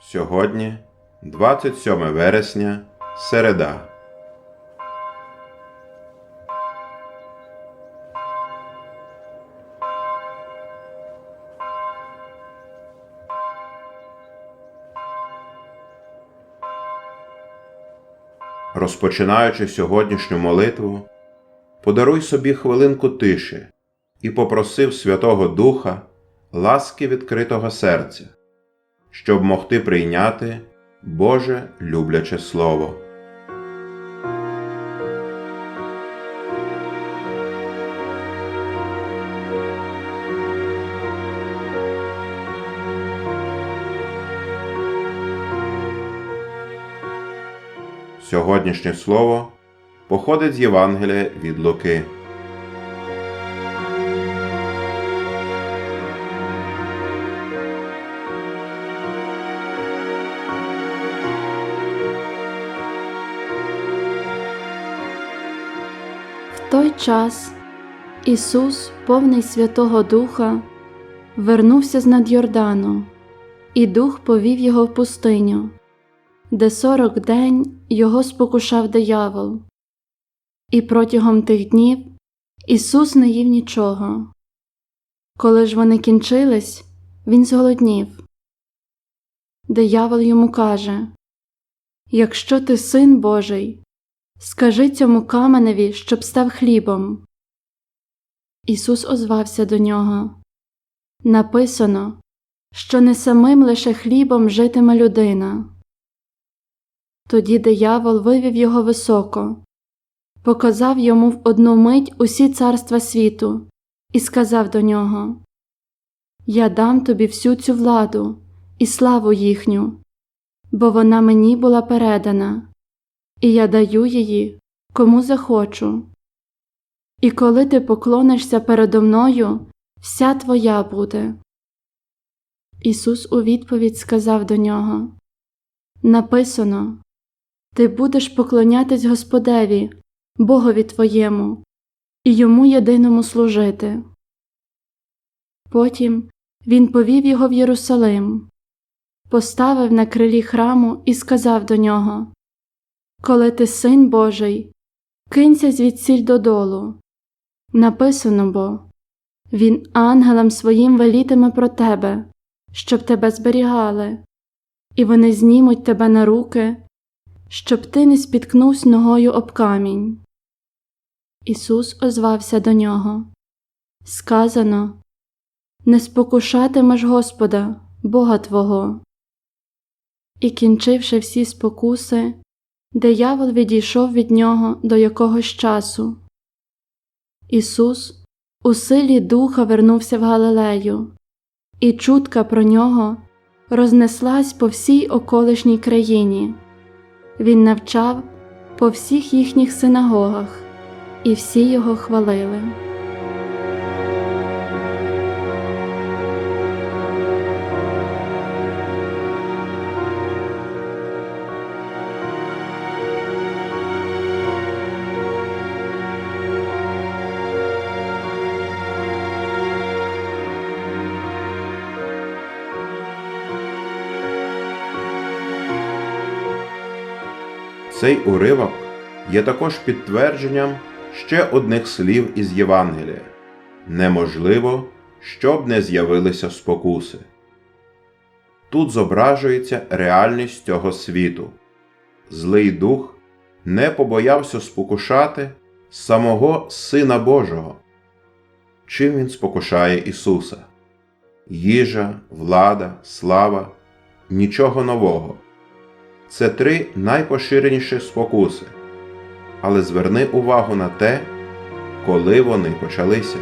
Сьогодні 27 вересня, середа. Розпочинаючи сьогоднішню молитву, подаруй собі хвилинку тиші і попросив Святого Духа ласки відкритого серця, щоб могти прийняти Боже любляче Слово. Сьогоднішнє слово походить з Євангелія від Луки. Той час Ісус, повний Святого Духа, вернувся з над Йордану, і Дух повів його в пустиню, де сорок день його спокушав диявол. І протягом тих днів Ісус не їв нічого. Коли ж вони кінчились, Він зголоднів. Диявол йому каже Якщо ти син Божий, Скажи цьому каменеві, щоб став хлібом. Ісус озвався до нього. Написано, що не самим лише хлібом житиме людина. Тоді диявол вивів його високо, показав йому в одну мить усі царства світу і сказав до нього Я дам тобі всю цю владу і славу їхню, бо вона мені була передана і я даю її кому захочу. І коли ти поклонишся передо мною, вся твоя буде. Ісус у відповідь сказав до нього Написано Ти будеш поклонятись Господеві, Богові твоєму, і йому єдиному служити. Потім він повів його в Єрусалим, поставив на крилі храму і сказав до нього коли ти син Божий, кинься звідсіль додолу. Написано бо Він ангелам своїм велітиме про тебе, щоб тебе зберігали, і вони знімуть тебе на руки, щоб ти не спіткнувся ногою об камінь. Ісус озвався до нього. Сказано Не спокушатимеш Господа, Бога Твого. І кінчивши всі спокуси, диявол відійшов від нього до якогось часу. Ісус у силі Духа вернувся в Галилею, і чутка про нього рознеслась по всій околишній країні. Він навчав по всіх їхніх синагогах, і всі його хвалили. Цей уривок є також підтвердженням ще одних слів із Євангелія неможливо, щоб не з'явилися спокуси. Тут зображується реальність цього світу. Злий дух не побоявся спокушати самого Сина Божого. Чим він спокушає Ісуса? Їжа, влада, слава, нічого нового. Це три найпоширеніші спокуси. Але зверни увагу на те, коли вони почалися.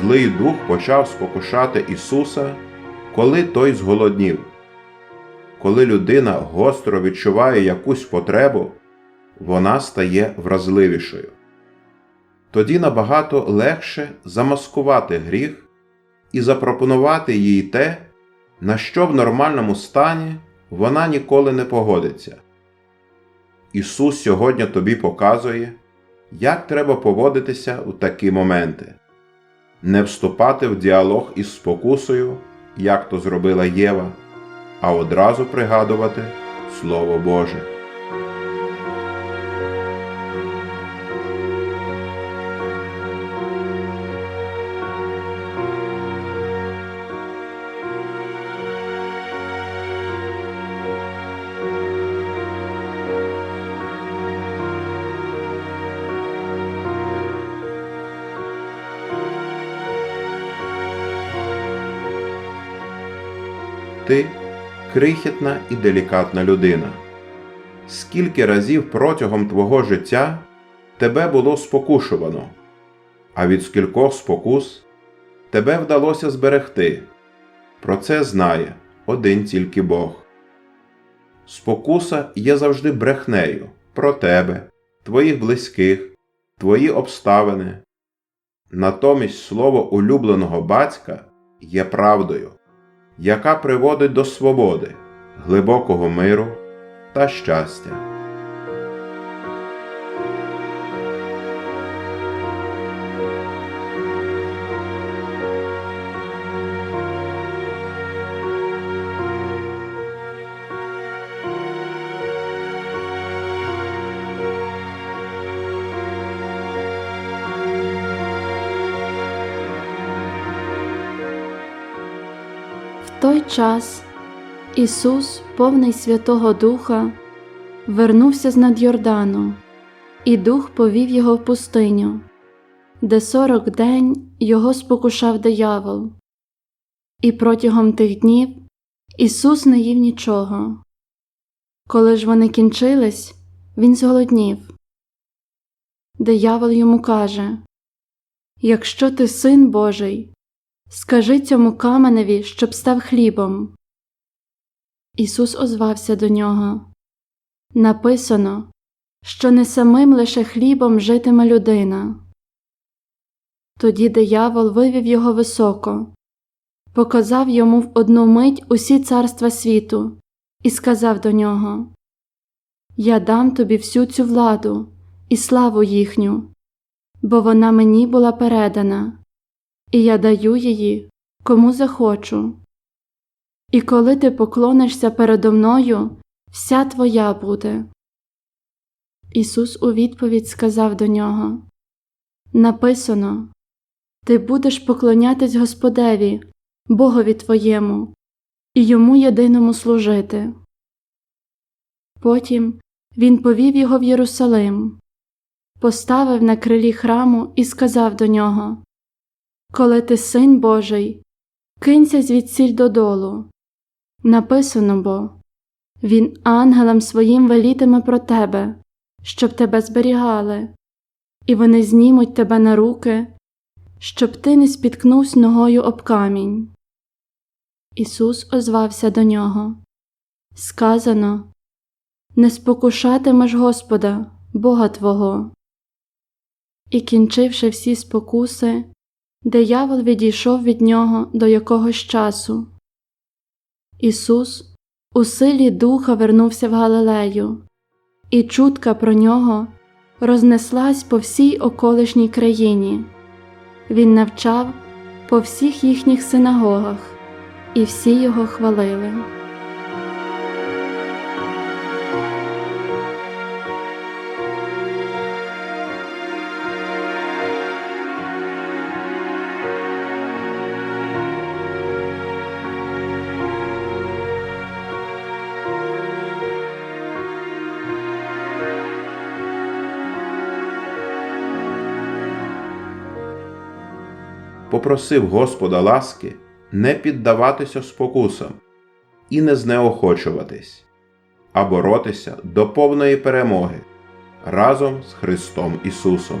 Злий дух почав спокушати Ісуса, коли той зголоднів. Коли людина гостро відчуває якусь потребу, вона стає вразливішою. тоді набагато легше замаскувати гріх і запропонувати їй те, на що в нормальному стані вона ніколи не погодиться. Ісус сьогодні тобі показує, як треба поводитися у такі моменти, не вступати в діалог із спокусою, як то зробила Єва, а одразу пригадувати Слово Боже. Ти крихітна і делікатна людина. Скільки разів протягом твого життя тебе було спокушувано, а від скількох спокус тебе вдалося зберегти. Про це знає один тільки Бог. Спокуса є завжди брехнею про тебе, твоїх близьких, твої обставини. Натомість слово улюбленого батька є правдою яка приводить до свободи, глибокого миру та щастя. Той час Ісус, повний Святого Духа, вернувся з над Йордану, і Дух повів його в пустиню, де сорок день його спокушав диявол. І протягом тих днів Ісус не їв нічого. Коли ж вони кінчились, Він зголоднів. Диявол йому каже Якщо ти син Божий, Скажи цьому каменеві, щоб став хлібом. Ісус озвався до нього. Написано, що не самим лише хлібом житиме людина. Тоді диявол вивів його високо, показав йому в одну мить усі царства світу і сказав до нього Я дам тобі всю цю владу і славу їхню, бо вона мені була передана і я даю її кому захочу. І коли ти поклонишся передо мною, вся твоя буде. Ісус у відповідь сказав до нього Написано Ти будеш поклонятись Господеві, Богові твоєму, і йому єдиному служити. Потім він повів його в Єрусалим, поставив на крилі храму і сказав до нього коли ти син Божий, кинься звідсіль додолу. Написано бо Він ангелам своїм велітиме про тебе, щоб тебе зберігали, і вони знімуть тебе на руки, щоб ти не спіткнувся ногою об камінь. Ісус озвався до нього. Сказано Не спокушатимеш Господа, Бога Твого. І кінчивши всі спокуси, диявол відійшов від нього до якогось часу. Ісус у силі духа вернувся в Галилею, і чутка про нього рознеслась по всій околишній країні. Він навчав по всіх їхніх синагогах, і всі його хвалили. Попросив Господа ласки не піддаватися спокусам і не знеохочуватись, а боротися до повної перемоги разом з Христом Ісусом.